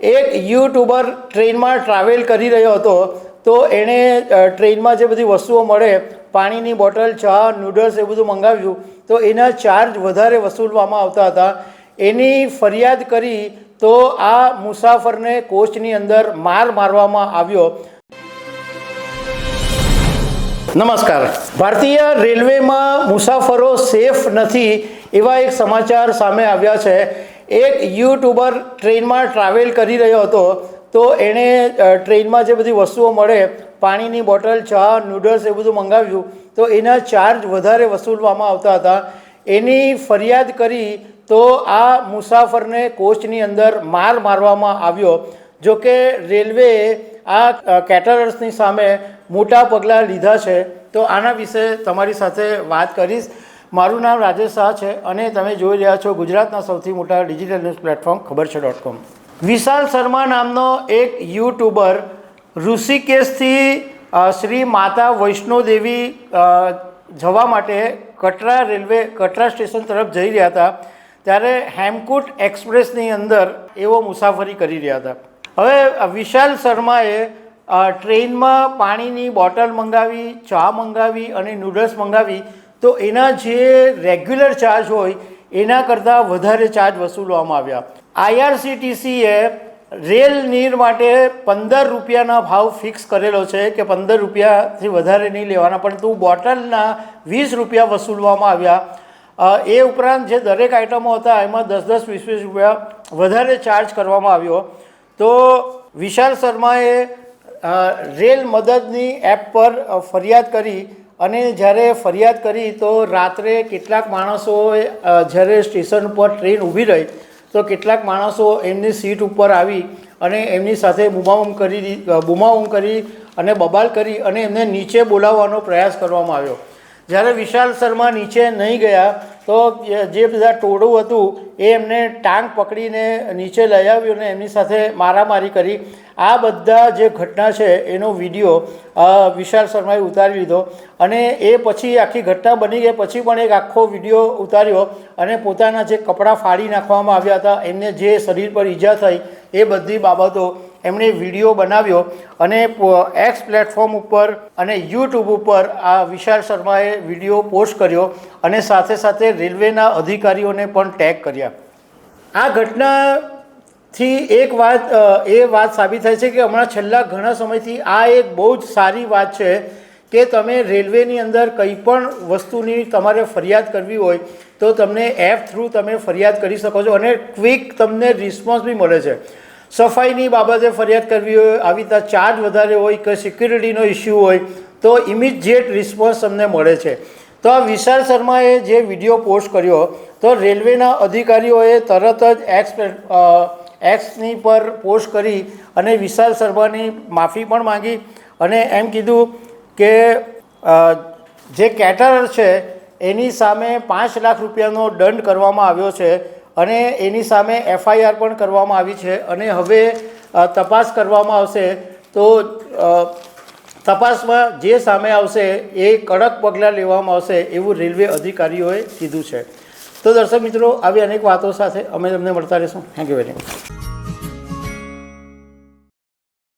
એક યુટ્યુબર ટ્રેનમાં ટ્રાવેલ કરી રહ્યો હતો, તો એણે ટ્રેનમાં જે બધી વસ્તુઓ મળે, પાણીની બોટલ, ચા, નૂડલ્સ એ બધું મંગાવ્યું, તો એના ચાર્જ વધારે વસૂલવામાં આવતા હતા. એની ફરિયાદ કરી તો આ મુસાફરને કોચની અંદર માર મારવામાં આવ્યો. નમસ્કાર. ભારતીય રેલવેમાં મુસાફરો સેફ નથી એવા એક સમાચાર સામે આવ્યા છે. એક યુટ્યુબર ટ્રેનમાં ટ્રાવેલ કરી રહ્યો હતો, તો એણે ટ્રેનમાં જે બધી વસ્તુઓ મળે, પાણીની બોટલ, ચા, નૂડલ્સ એ બધું મંગાવ્યું, તો એના ચાર્જ વધારે વસૂલવામાં આવતા હતા. એની ફરિયાદ કરી તો આ મુસાફરને કોચની અંદર માર મારવામાં આવ્યો. જો કે રેલવેએ આ કેટરર્સની સામે મોટા પગલાં લીધા છે. તો આના વિશે તમારી સાથે વાત કરીશ. મારું નામ રાજેશ શાહ છે અને તમે જોઈ રહ્યા છો ગુજરાતના સૌથી મોટા ડિજિટલ ન્યૂઝ પ્લેટફોર્મ, ખબર છે ડોટ કોમ વિશાલ શર્મા નામનો એક યુટ્યુબર ઋષિકેશથી શ્રી માતા વૈષ્ણોદેવી જવા માટે કટરા રેલવે, કટરા સ્ટેશન તરફ જઈ રહ્યા હતા. ત્યારે હેમકૂટ એક્સપ્રેસની અંદર એવો મુસાફરી કરી રહ્યા હતા. હવે વિશાલ શર્માએ ટ્રેનમાં પાણીની બોટલ મંગાવી, ચા મંગાવી અને નૂડલ્સ મંગાવી. તો એના જે રેગ્યુલર ચાર્જ હોય, એના કરતાં વધારે ચાર્જ વસૂલવામાં આવ્યા. આઈઆરસીટીસીએ રેલ નીર માટે પંદર રૂપિયાના ભાવ ફિક્સ કરેલો છે કે પંદર રૂપિયાથી વધારે નહીં લેવાના, પરંતુ બોટલના વીસ રૂપિયા વસૂલવામાં આવ્યા. એ ઉપરાંત જે દરેક આઇટમો હતા, એમાં દસ દસ વીસ વીસ રૂપિયા વધારે ચાર્જ કરવામાં આવ્યો. તો વિશાલ શર્માએ રેલ મદદની એપ પર ફરિયાદ કરી અને જ્યારે ફરિયાદ કરી તો રાત્રે કેટલાક માણસોએ જ્યારે સ્ટેશન પર ટ્રેન ઊભી રહી, તો કેટલાક માણસો એમની સીટ ઉપર આવી અને એમની સાથે બુમાબુમ કરી બુમાબુમ કરી અને બબાલ કરી અને એમને નીચે બોલાવવાનો પ્રયાસ કરવામાં આવ્યો. જ્યારે વિશાલ શર્મા નીચે નહીં ગયા તો જે બધા ટોળું હતું, એ એમને ટાંગ પકડીને નીચે લઈ આવ્યું અને એમની સાથે મારામારી કરી. આ બધા જે ઘટના છે, એનો વીડિયો વિશાલ શર્માએ ઉતારી લીધો. અને એ પછી આખી ઘટના બની ગઈ. પછી પણ એક આખો વીડિયો ઉતાર્યો અને પોતાના જે કપડાં ફાડી નાખવામાં આવ્યા હતા, એમને જે શરીર પર ઈજા થઈ, એ બધી બાબતો એમણે વીડિયો બનાવ્યો અને એક્સ પ્લેટફોર્મ ઉપર અને યુટ્યુબ ઉપર આ વિશાલ શર્માએ વીડિયો પોસ્ટ કર્યો અને સાથે સાથે રેલવેના અધિકારીઓને પણ ટેગ કર્યા. આ ઘટનાથી એક વાત એ વાત સાબિત થાય છે કે હમણાં છેલ્લા ઘણા સમયથી આ એક બહુ જ સારી વાત છે કે તમે રેલવેની અંદર કંઈ પણ વસ્તુની તમારે ફરિયાદ કરવી હોય તો તમને એપ થ્રુ તમે ફરિયાદ કરી શકો છો અને ક્વિક તમને રિસ્પોન્સ બી મળે છે. સફાઈની બાબતે ફરિયાદ કરવી હોય, આવી રીતના ચાર્જ વધારે હોય કે સિક્યુરિટીનો ઇસ્યુ હોય, તો ઇમિજિએટ રિસ્પોન્સ તમને મળે છે. તો આ વિશાલ શર્માએ જે વીડિયો પોસ્ટ કર્યો, તો રેલવેના અધિકારીઓએ તરત જ એક્સ એક્સની પર પોસ્ટ કરી અને વિશાલ શર્માની માફી પણ માંગી અને એમ કીધું કે જે કેટરર છે, એની સામે પાંચ લાખ રૂપિયાનો દંડ કરવામાં આવ્યો છે. અને એની સામે એફઆઈઆર પણ કરવામાં આવી છે. અને હવે તપાસ કરવામાં આવશે તો તપાસમાં જે સામે આવશે એ કડક પગલાં લેવામાં આવશે એવું રેલવે અધિકારીઓએ કીધું છે. તો દર્શક મિત્રો, આવી અનેક વાતો સાથે અમે તમને મળતા રહીશું. Thank you very much